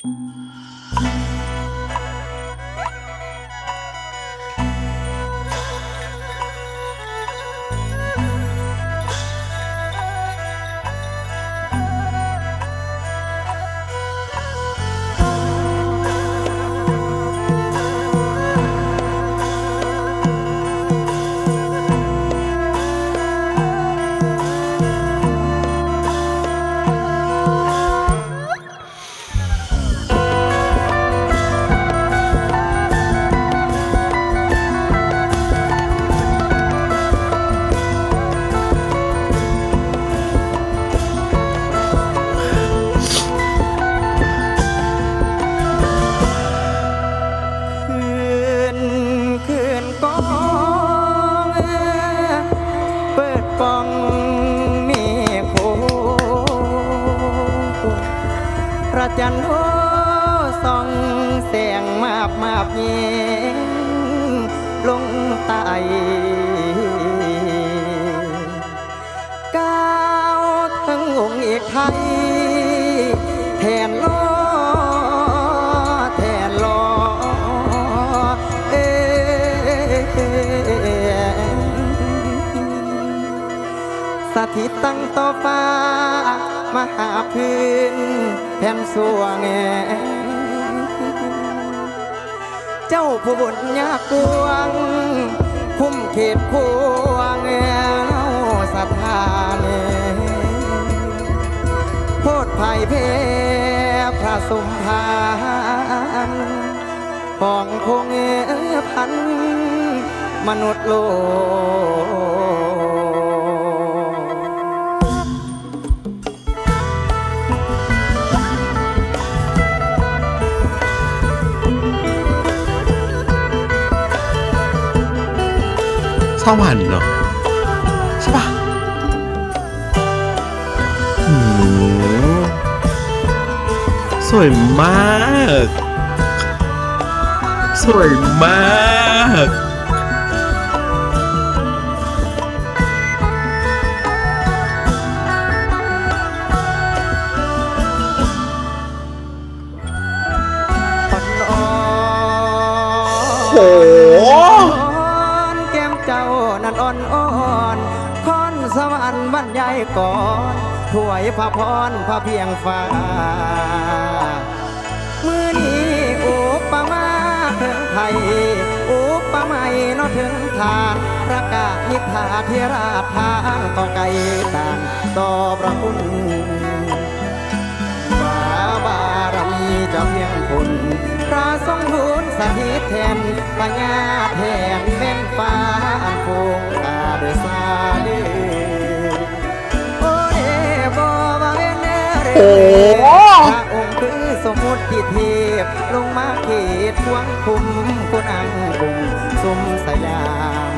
คื จันโทส่องแสงมาบมาบเย็นลงใต้ก้าวทั้งองค์เอกไทย แทนล้อแทนล้อเอสถิตตั้งต่อฟ้า มหาพื้นแผ่นสวงแงเจ้าผู้บุญยากกวง คุ้มเขตควงเล่าสถานโพดภัยเพพระสมภารของคงเอพัน มนุษย์โลก สวรรค์เหรอใช่ปะหืมสวยมาก สวยมากอ่อ นั้นอ่อนอ่อนคอนสวรรค์บรรยายก่อนถวยพระพรพระเพียงฟ้า มือนี้อุปมาถึงไทยอุปไมยเนอถึงทานประกาศนิทาเทราทานก็ไกลต่างต่อประคุณบาบารมีจะเพียงคุณ พระทรงทุนสถิตแทนปัญญาแทนแม่นฟ้าอันฟงกาเดซาเลโอ้เดบวาเวนเรโอ้พระองค์คือสมมุติเทพลงมาเขตทวงคุมคุณอังคุมสุมสยามอันบารั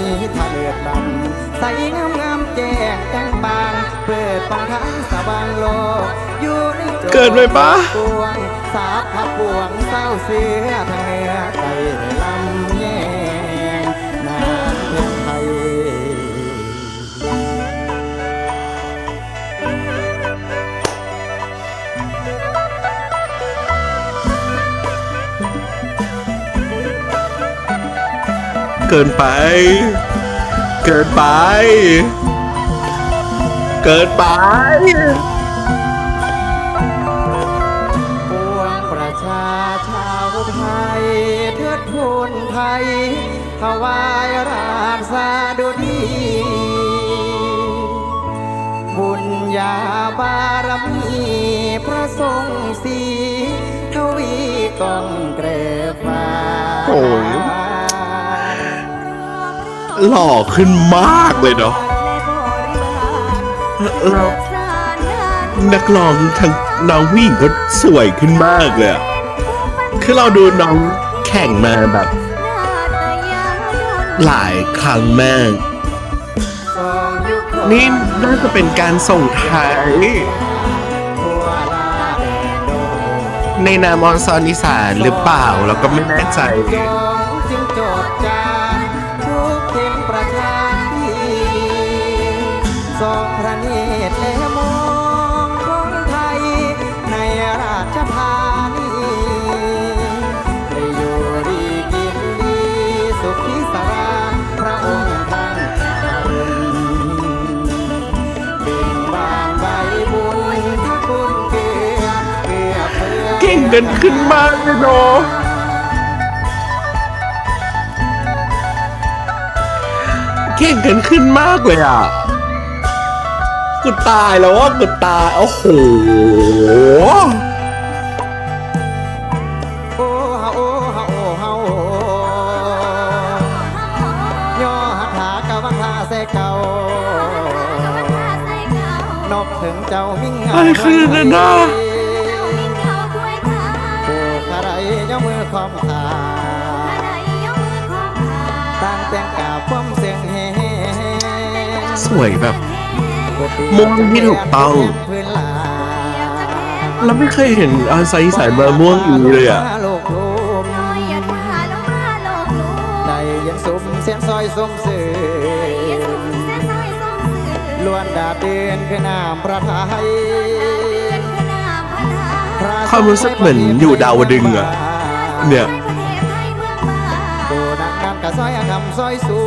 นสมีทะเลือดลำใสงามงามๆแจ้งจังบางเปิดปองทางสว่างโลกอยู่ในโจเกินไปปะ ปวงสาบพับปวงเศร้าเสือทางเหนือไก่ลำ เกินไป เกินไป เกินไปปวงประชาชาวไทยเทิดทูนไทยถวายราชสาดุดีบุญญาบารมีพระทรงสีทวีกองเกรฟ้าโอ้ย หล่อขึ้นมากเลยเนาะแล้วนักร้องทั้งน้องผู้หญิงก็สวยขึ้นมากเลยอะคือเราดูน้องแข่งมาแบบ หลายครั้งมาก นี่น่าจะเป็นการส่งท้าย ในนามออนซอนอีสานหรือเปล่าเราก็ไม่แน่ใจ กันขึ้นมากเลยเนาะเก่งกันขึ้นมากเลยอะกูตายแล้วว่ากูตาย โอ้โหโอ้ฮาโอ้ฮาโอ้โหักเสเก่านกถึงเจ้ามิ่งงาอะไรคือนั่นะ วยแบบมุมที่ถูกต้องพื้นลาเราไม่เคยเห็นอาไซสายมะม่วงอย่างนี้เลยอะโลกลมได้ยินสุมเสียงซอยสมสื่อล้วนดาบเดินคือน้ำพระทัยพะความรู้สึกเหมือนอยู่ดาวดึงส์อะเนี่ยโอ้นังนันกะซอยคำซอยสู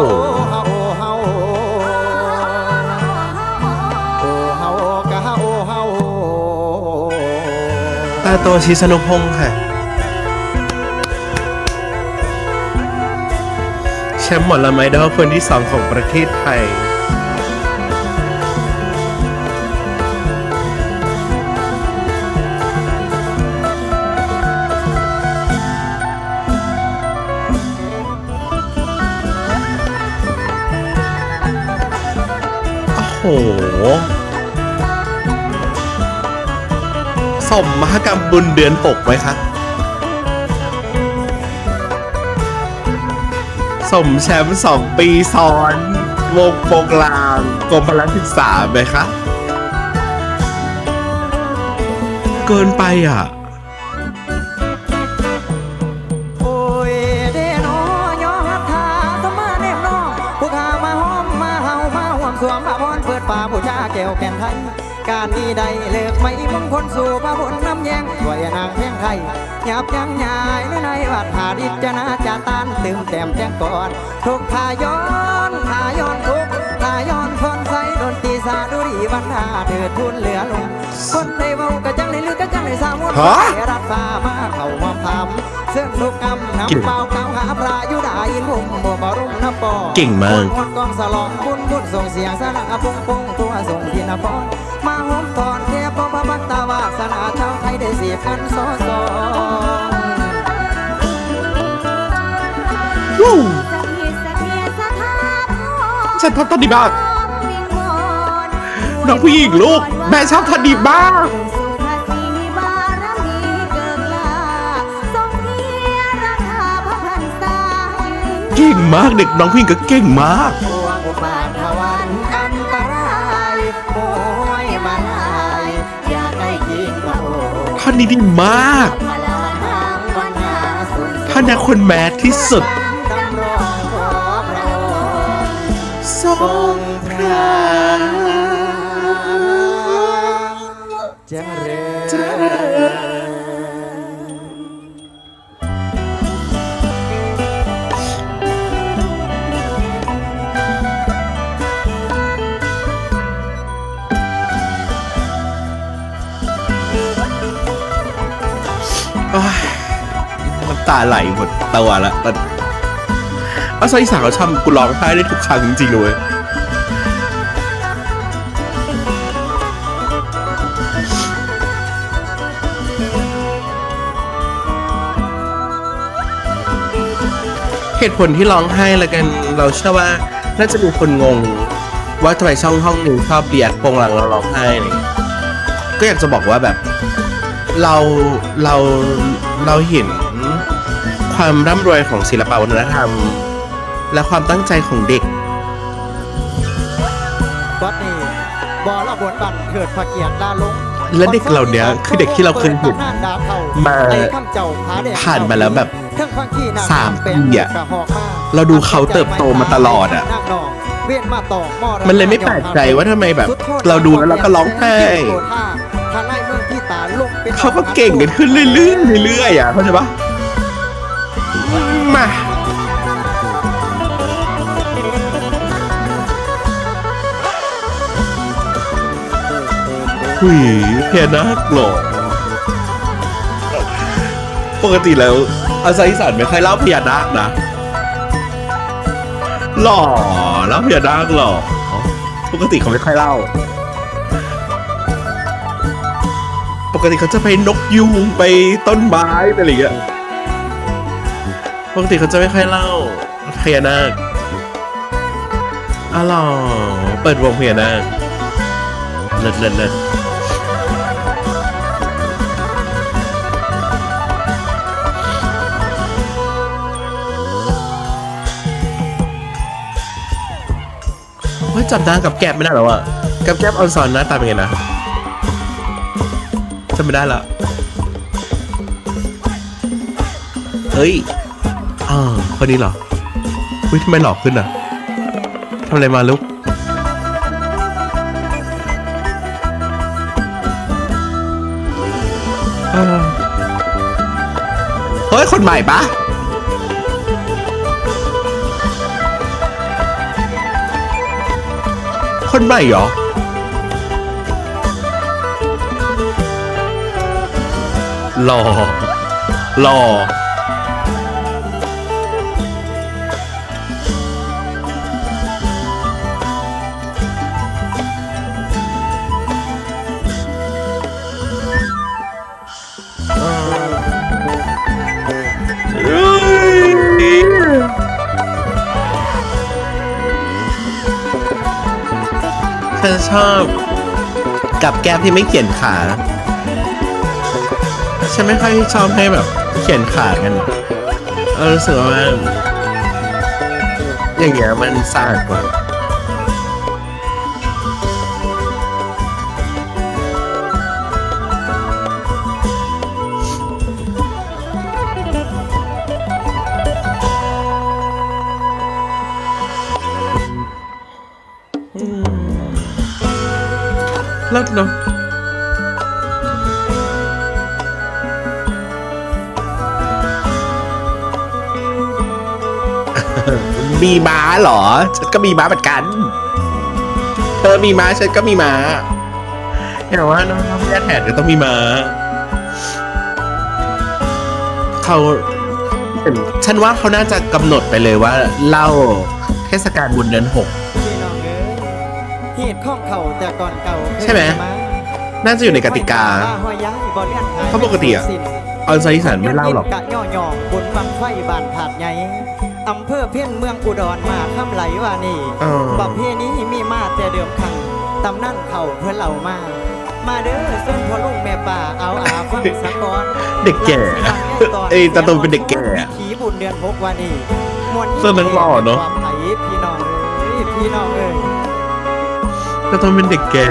โอ้โอ้โหเฮาโอ้เฮาโอ้เฮากะเฮาโอ้เฮาตาโตชิสนุพงศ์ค่ะ แชมป์หมอลำไอดอลคนที่สองของประเทศไทย สมมหกรรมบุญเดือนหกไหมคะสมแชมป์สองปีซ้อน วงโปงลางกรมพลัศึกษาไหมคะ เกินไปอะ การนี้ใดเลิกไม่มงคลสู่พระบุญน้ำแยงด้วยนางเพียงไทยหยับยั้งยายในในวัดหาดิจนาจาตานตื่มแต้มแจ้งก่อนทุกทายอนทายอนทุกทายอนพรใสดนตรีสาดุรีวันหาเถิดทุนเหลือลงคนในเว้ากะจังในลือกะจังในสามวนฮะรัดฟ้ามาเข้ามาพำเส้นลูกกำน้ำเปล่าเก้าหาพระยุดาอินมุมบัวบรุงน้ำปอเก่งมากคนกองสลองบุญบุญส่งเสียงสนักปุ้งปุ้งตัวส่งที่นคร มาหอมตอนเทพพระบัตตาวาสนาชาวไทยได้สีกันสอสองวู้ฉันชอบท่านนี้มากน้องผู้หญิงลูก แม่ชอบท่านนี้มากเก่งมากเด็กน้องผู้หญิงก็เก่งมาก นนี้ดีมาก ท่านนี้คนแมสที่สุด ตาไหลหมดตัวละตอนอาซอยสาวเขาทำกูร้องไห้ได้ทุกครั้งจริงๆเลยเหตุผลที่ร้องไห้ละกันเราเชื่อว่าน่าจะมีคนงง ว่าทำไมช่องห้องหนึ่งชอบเรียกโปงหลังเราร้องไห้เงี้ยก็อยากจะบอกว่าแบบ เราเราเราเห็น ความร่ำรวยของศิลปวัฒนธรรม และความตั้งใจของเด็ก วัดนี้บ่อละบนบันเกิดพระเกียรติดาลงและเด็กเหล่านี้คือเด็กที่เราเคยเห็นมาผ่านมาแล้วแบบสามปีอะเราดูเขาเติบโตมาตลอดอะมันเลยไม่แปลกใจว่าทำไมแบบ เราดูแล้วเราก็ร้องไห้เขาก็เก่งกันขึ้นเรื่อยๆเรื่อยๆอะเข้าใจปะ หุยเพียนาคหล่อปกติแล้วอาซาอีสานไม่ค่อยเล่าพญานาคนะหล่อแล้วพญานาคหล่อปกติเขาไม่ค่อยเล่า ปกติเขาจะไปนกยูงไปต้นไม้ไปอะไรอย่างเงี้ยปกติเขาจะไม่ค่อยเล่าพญานาคอ๋อเหรอเปิดวงพญานาคเลิศเลิศเลิศ เฮ้ยจำได้กับแก๊บไม่ได้แล้วะกับแก๊บออนซอนหน้าตาเป็นไงนะจำไม่ได้ละเฮ้ยอ่าคนนี้เหรออุ้ยทำไมหลอกขึ้นอะทำอะไรมาลูกเฮ้ย คนใหม่ปะ คนใหม่เหรอ หล่อ หล่อ ชอบ กับแก้มที่ไม่เขียนขา ฉันไม่ค่อยชอบให้แบบ เขียนขากันเออรู้สึกว่า อย่างเงี้ยมันสะอาดกว่า มีม้าเหรอ ฉันก็มีม้าเหมือนกัน เธอมีม้าฉันก็มีม้าอย่างว่าน้องๆแย่แทนก็ต้องมีม้าเขาฉันว่าเขาน่าจะกำหนดไปเลยว่าเล่าเทศกาลบุญเดือนหกพี่น้องเอ้ยเหตุข้องเขาแต่ก่อนเก่าเคยใช่ไหมน่าจะอยู่ในกติกาว่าห้อยย้ายบ่เลื่อนหายเพราะปกติอะสิ้นออนไซต์อีสานไม่เล่าหรอกกะย่อย่อบุญบังไฟบานผาดใหญ่ อำเภอเพี้ยนเมืองอุดรมาข้ามไหลว่านี่อ๋อประเพณีมีมาแต่เดิมขังตำนั่นเขาเพื่อเหล่ามา มาเด้อส่วนพ่อลุงแม่ป่าเอาอาฟังสักก่อนเด็กแก่เอ้ยตาโตเป็นเด็กแก่อะผีบุญเดือนหกวันนี้มวลเสื้อนังหล่อเนอะ ความไผ่พี่น้องเอ้ยพี่น้องเอ้ย ก็ต้องเป็นเด็กแก่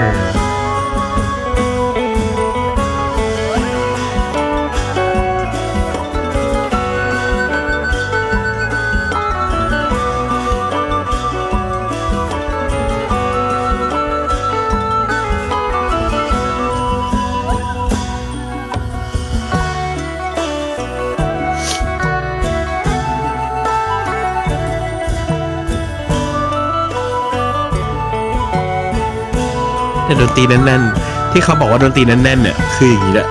นตรีแน่นๆ ที่เขาบอกว่าดนตรีแน่นๆเนี่ยคืออย่างนี้แหละ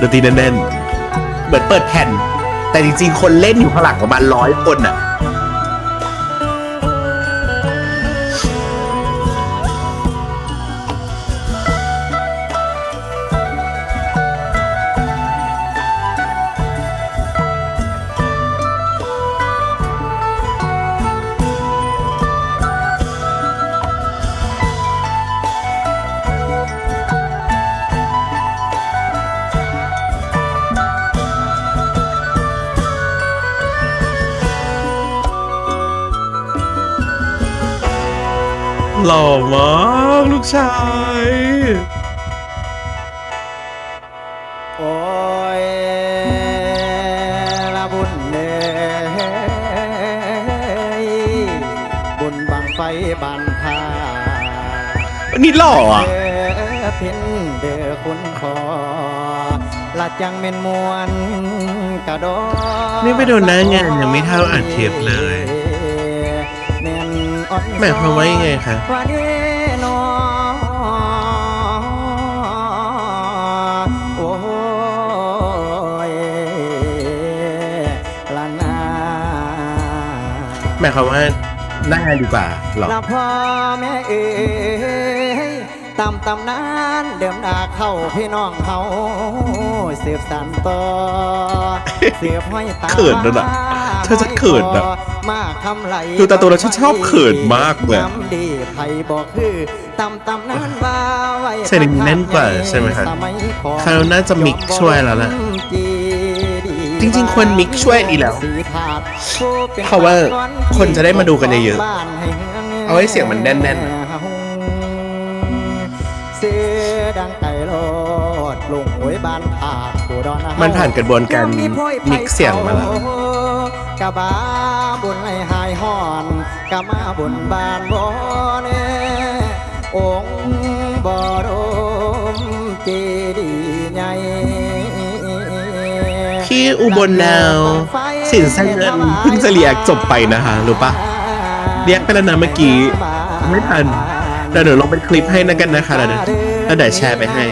ดนตรีแน่นๆ เหมือนเปิดแผ่น แต่จริงๆ คนเล่นอยู่ข้างหลังประมาณร้อยคนอะ หล่อมากลูกชาย โอ้ยละบุญเอ้ยบุญบังไฟบานพาวันนี้หล่ออะ เด้อเพินเด้อคุณพอละจังเม็นมวนกระดอนี่ไปดูหน้างานยังไม่เท่าอัดเทปเลยแน่นอ่อน หมายความว่ายังไงคะหมายความว่านั่งดีกว่าหรอพ่อแม่เอ๋ยตำตำนานเดิมดาเข้าพี่น้องเขาเสืบสันต่อเสืบห้อยตาเขินนะเธอจะเขินนะ มาคำไหลดูตาตัวแล้วฉันชอบเขินมากเลยน้ำดีไผบอกคือตำตำนานว่าไว้เสียงแน่นกว่าใช่ไหมครับสยก่อนคราวน่าจะมิกช่วยแล้วล่ะจริงๆควรมิกช่วยดีแล้วเพราะว่าคนจะได้มาดูกันเยอะๆเอาให้เสียงมันแน่นๆเสียดังไก่โลดลงหวยบ้านผากูดอนเฮมันผ่านกระบวนการมิกเสียงมาแล้วกะ บุญไล่หายห่อนกะมาบุญบานบ่เน่องค์บ่รมเจดีย์ใหญ่ที่อุบลดาวสินไส้เงินเพิ่งจะเรียกจบไปนะคะรู้ปะเรียกไปแล้วนะเมื่อกี้ไม่ทันเดี๋ยวหนูลองเป็นคลิปให้นะกันนะคะแล้วเดี๋ยวแชร์ไปให้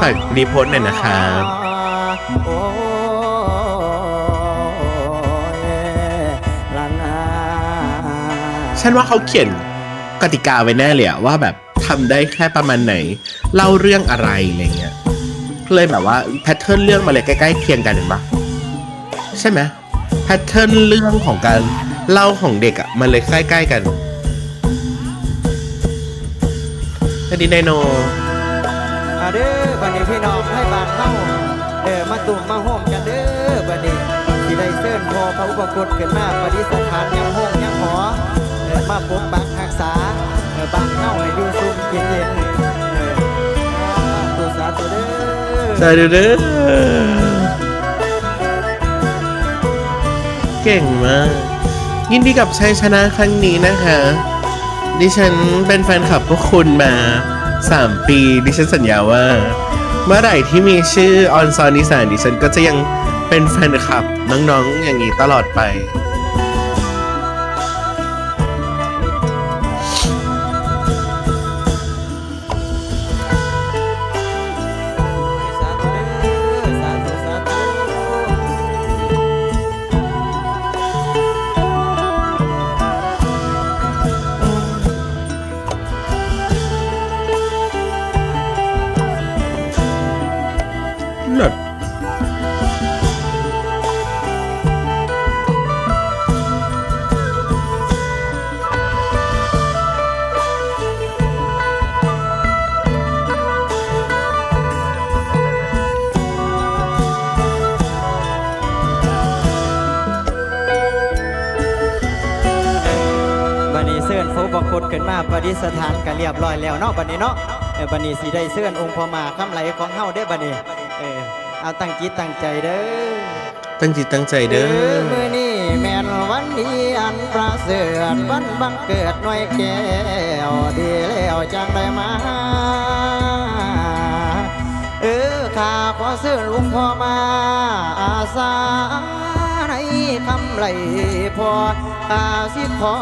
ฝากรีโพสต์หน่อยนะครับโอ้ละนาฉันว่าเขาเขียนกติกาไว้แน่เลยอะว่าแบบทำได้แค่ประมาณไหน เล่าเรื่องอะไรอะไรเงี้ยเลยแบบว่าแพทเทิร์นเรื่องมาเลยใกล้ๆเคียงกันเห็นปะใช่ไหมแพทเทิร์นเรื่องของการเล่าของเด็กอะมันเลยใกล้ๆกันอันนี้ไดโน อาเด้อบัดนี้พี่น้องให้บานเข้าเด้อมาตุ่มมาโฮมกันเด้อบัดนี้ที่ได้เชิญพอพระอุปกรณ์ขึ้นมาปฏิสถานยังห้องยังหอเด้อมาปกปักรักษาเด้อบานเข้าให้อยู่ซุ่มกินเย็นเด้อตุสาธุเด้อสาธุเด้อเก่งมากยินดีกับชัยชนะครั้งนี้นะคะ ดิฉันเป็นแฟนคลับพวกคุณมา 3 ปี ดิฉันสัญญาว่า เมื่อไหร่ที่มีชื่อออนซอนนิสานดิฉันก็จะยังเป็นแฟนคลับน้องๆอย่างนี้ตลอดไป รียบร้อยแล้วเนาะบัดนี้เนาะเออบัดนี้สิได้เสื้อนองค์พอมาคำไหลของเฮาเด้อบัดนี้เออเอาตั้งจิตตั้งใจเด้อตั้งจิตตั้งใจเด้อมือนี้แม่นวันดีอันประเสริฐวันบังเกิดหน่วยแก้วดีแล้วจังได้มาเออข้าขอเสื้อลุงพ่อมาอาสาในคำไหลพอข้าสิขอ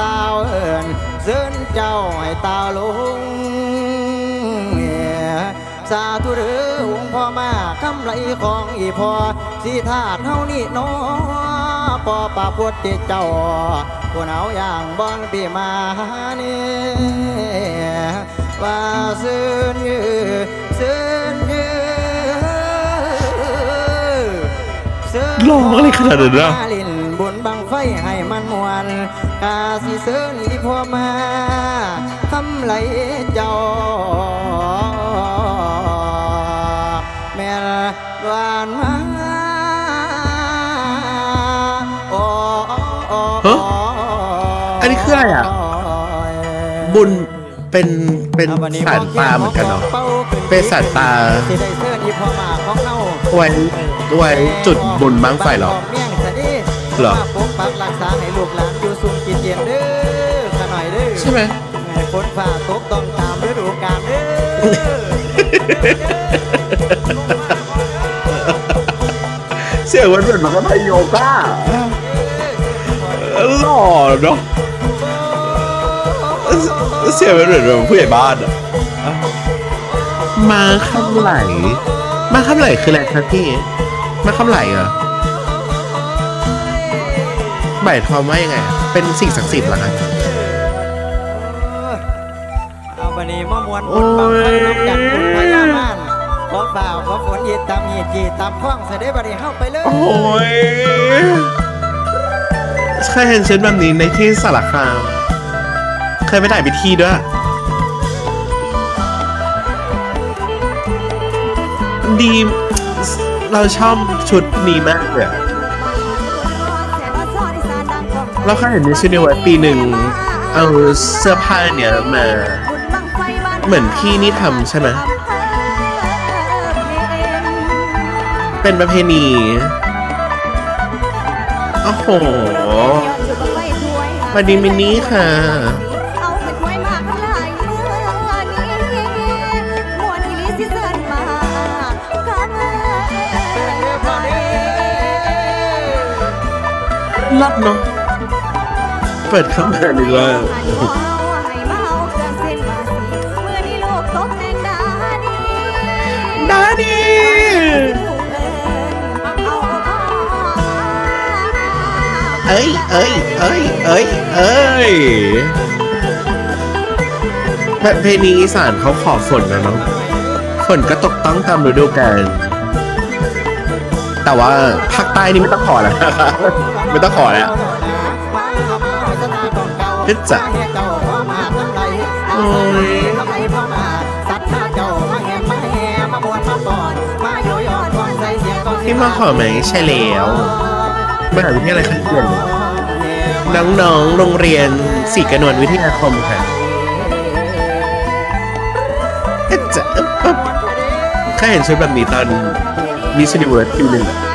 ตาวเอิญ เสินเจ้าให้ตาวลุงสาธุเด้อองพ่อมาคำไหลของอีพอสีธาตุเฮานี่น้อปอปาพุทธเจ้าผู้หนาวอย่างบอนปีมานี่ว่าซื่นยือซื่นยืหล่ออะไรขนาดนั้นอะ บุญบังไฟให้มันมวนกาสิเสินอีพ่อมาคำไหลเจ้า แม่หวานมาโอ้โอ้ฮะอันนี้คืออะไรอะบุญเป็นเป็นสารตาเหมือนกันเนาะเป็นสารตาสิได้เสื้ออีพ่อมาของเฮาไว้ไว้จุดบุญบ้างไฟเหรอ เมี่ยงซะดิเหรอ มาปกปักรักษาให้ลูกหลานอยู่สุขกินเย็นเด้อขะหน่อยเด้อใช่ไหม ให้ฝนฟ้าตกต้องตามฤดูกาลเด้อเสียงมันเหมือนมันก็ไทยโยก้าหล่อเนาะเสียงมันเหมือนแบบผู้ใหญ่บ้านอะมาคำไหล มาคำไหลคืออะไรครับพี่ มาคำไหลเหรอ หมายความว่ายังไง เป็นสิ่งศักดิ์สิทธิ์เหรอครับเอาบันนี้มามวนบุญบังไฟน้ำกันบุญพญามานขอบ่าวขอฝนยีตามหีดยีตามคล้องเสด็จบันนี้เข้าไปเลย โอ้ยเคยเห็นชุดแบบนี้ในที่สารคาม เคยไปถ่ายพิธีด้วย ดี เราชอบชุดนี้มากเลย เราเคยเห็นในชุดในวัดปีหนึ่งเอาเสื้อผ้าเนี่ยมา เหมือนพี่นี่ทำใช่ไหมเป็นประเพณีโอ้โหสวัสดีมินนี่ค่ะลายเมื่อนี้มวนอีหลีสิเสิร์นมาข้ามาลัดเนาะ เปิดเข้ามาดีกว่าให้มาเอาเครื่องเส้นมาสิเมื่อนี้ลูกตกแดงดาดีดาดีลูกเอิ้นเอาพ่อเอ้ยเอ้ยเอ้ยเอ้ยเอ้ยประเพณีอีสานเขาขอฝนนะเนาะฝนก็ตกต้องตามฤดูกาลแต่ว่าภาคใต้นี่ไม่ต้องขอแล้ว ไม่ต้องขอแล้ว ฮึดจะโอ้ยพี่มาขอไหมใช่แล้วมหาวิทยาลัยขอนแก่นน้องๆ โรงเรียนศรีกระนวลวิทยาคมค่ะเอ๊ะจะเอ๊ะปั๊บเคยเห็นชุดแบบนี้ตอนมิสซิลิเวิร์ดคิวหนึ่งอะ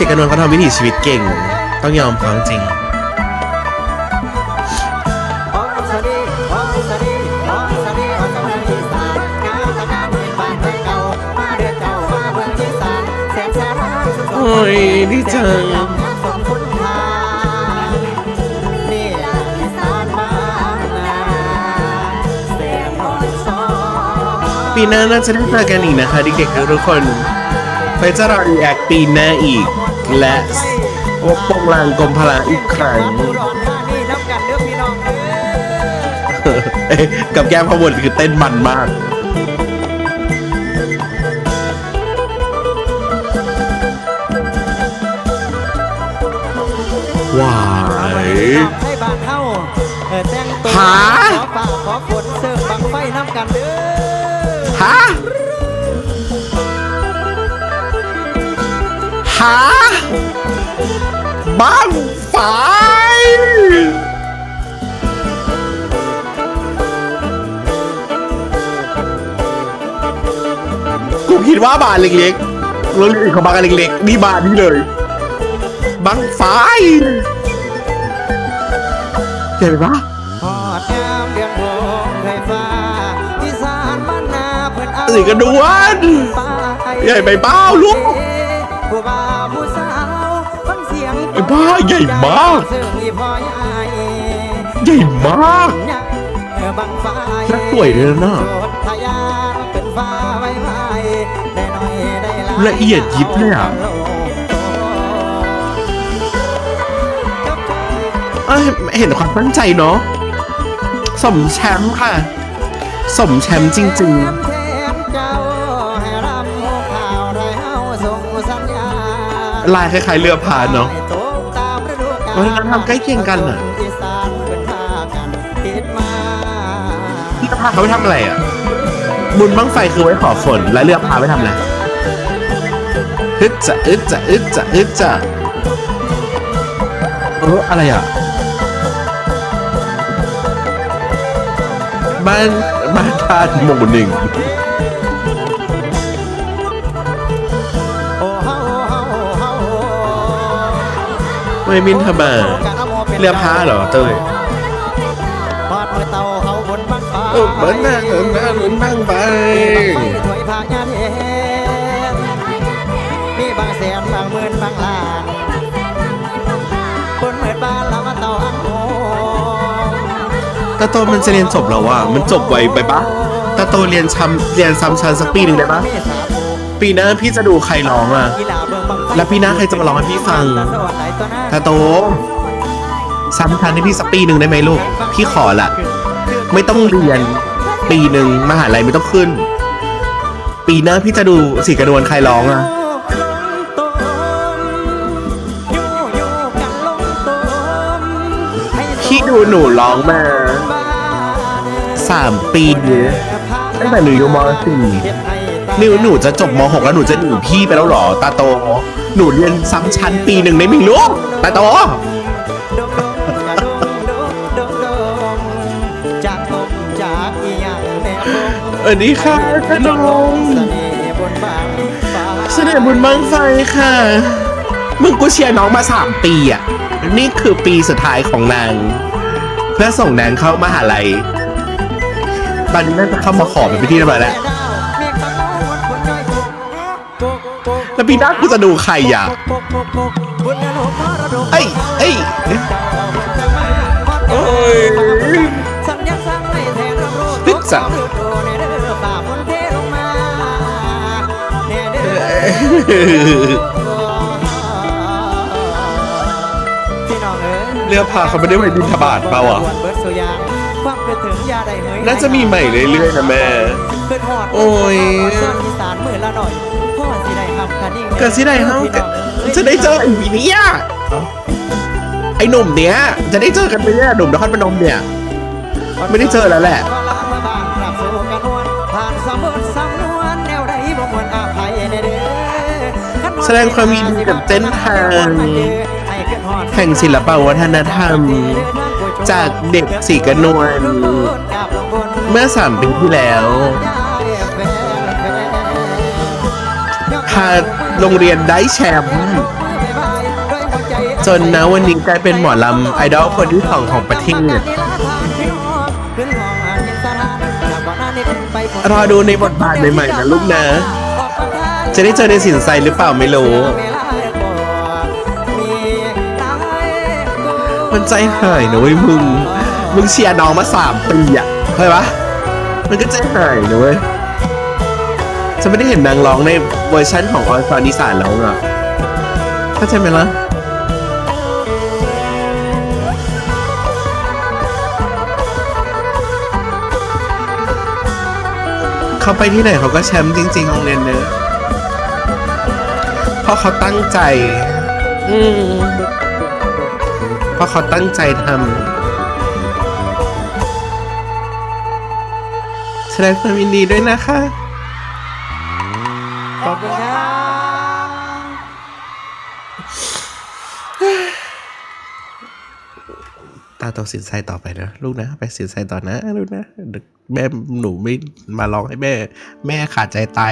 านศรีกระนวลเขาทำวิถีชีวิตเก่ง ต้องยอมเขาจริงโอ้ยดีจังปีหน้าน่าจะได้เจอกันอีกนะคะเด็กๆทุกคนไปจะรอรีแอคปีหน้าอีก และโอปงลางกรมพลาอีกครั้งผู้ร้องท่านี่นับกันเด้อพี่น้องเด้อเอ้ยกับแก้มขบวนคือเต้นมันมากว้ายให้บ้านเฮาเออแต่งตัวหาขอป่าขอฝนเสิร์ฟบังไฟน้ำกันเด้อฮะ ฮะบ้างไฟกูคิดว่าบานเล็กๆรถอื่นเขาบานกันเล็กๆนี่บานนี่เลยบังไฟเห็นปะหอดยามเดือนหกเคยฟ้าอีสานบ้านนาเพิ่นเอาสีกระดวนใหญ่ไปเปล่าลูก บ้าใหญ่มาก ใหญ่มากนักป่วยเลยนะละเอียดยิบเลยอะเห็นความตั้งใจเนาะสมแชมป์ค่ะ สมแชมป์จริง ๆลายคล้ายๆเรือพานเนาะ วัฒนธรรมใกล้เคียงกันอะคอีสานเป็นพากันติดมาเรือพายเขาไปทำอะไรอะ บุญบั้งไฟคือไว้ขอฝนและเรือพายไว้ทำอะไรอึดจะอึดจะอึดจะอึดจะเอออะไรอะบ้านบ้านทานหมู่หนึ่ง ไม่มินทบาเรือพายเหรอเต้ยพอดมือเต่าเฮาบนบังฟ้าเออเหมือนหน้าเหมือนหน้าเหมือนบ้างไปบังไฟถวยพาญาเทมีบางแสนบางหมื่นบางล้านบางแสนบางหมื่นบางล้านคนเหมือนบ้านเรามาเต่าอันโง่ตาโตมันจะเรียนจบแล้วว่ะมันจบไวไปปะตาโตเรียนช้ำเรียนซ้ำชั้นสักปีหนึ่งได้ปะเมษาโบปีหน้าพี่จะดูใครร้องอะ แล้วปีหน้าใครจะมาร้องให้พี่ฟังตาโตซ้ำชั้นให้พี่สักปีหนึ่งได้ไหมลูก พี่ขอละ ไม่ต้องเรียนปีหนึ่งมหาลัยไม่ต้องขึ้น ปีหน้าพี่จะดูสีกระนวลใครร้องอะพี่ดูหนูร้องมาสามปีตั้งแต่หนูอยู่มสี่ นิวหนูจะจบมหกแล้วหนูจะหนีพี่ไปแล้วเหรอ ตาโต หนูเรียนซ้ำชั้นปีหนึ่งได้ไหมลูกตาโต จากลมจากอีหยังแนบลมเออนี่ค่ะขนมเสน่ห์บนบางฟ้าเสด็จบุญบังไฟค่ะ มึงกูเชียร์น้องมาสามปีอะ นี่คือปีสุดท้ายของนาง เพื่อส่งนางเข้ามหาลัย ตอนนี้น่าจะเข้ามาขอเป็นพิธีเรียบร้อยแล้ว แล้วปีหน้ากูจะดูใครอะเอ้ยเอ้ยโอ้ยสัญญาสางให้แทนรับรู้นึกจังเด้อฝ่าฝนเทลงมเรือพาเขาไม่ได้ไปบินทบาทเปล่าอะน่าจะมีใหม่เรื่อยๆนะแม่ โอ้ย เกิดที่ใดเฮาจะได้เจอไอ้เนี้ยไอ้หนุ่มเนี้ยจะได้เจอกันไหมเนี่ยหนุ่มนครพนมเนี่ย ไม่ได้เจอแล้วแหละผ่านสมุดสำนวนแนวใดบ่มวนอภัยในเด้อแสดงความยินดีกับเส้นทางแห่งศิลปวัฒนธรรม จากเด็กสีกระนวลเมื่อสามปีที่แล้วพา โรงเรียนได้แชมป์จนนะวันนี้กลายเป็นหมอลำไอดอลคนที่สองของประเทศรอดูในบทบาทใหม่ๆนะลูกนะ จะได้เจอในสินไซหรือเปล่าไม่รู้ มันใจหายนะเว้ยมึง มึงเชียร์น้องมาสามปีอะเข้าใจปะมันก็ใจหายนะเว้ย จะไม่ได้เห็นนางร้องในเวอร์ชั่นของออนซอนอีสานแล้วอะเข้าใจไหมล่ะเขาไปที่ไหนเขาก็แชมป์จริงๆโรงเรียนเนื้อะเพราะเขาตั้งใจ อืมเพราะเขาตั้งใจทำแสดงความยินดีด้วยนะคะ ตาโตสินไซต่อไปนะลูกนะ ไปสินไซต่อนะลูกนะแม่หนูไม่มาร้องให้แม่ แม่ขาดใจตาย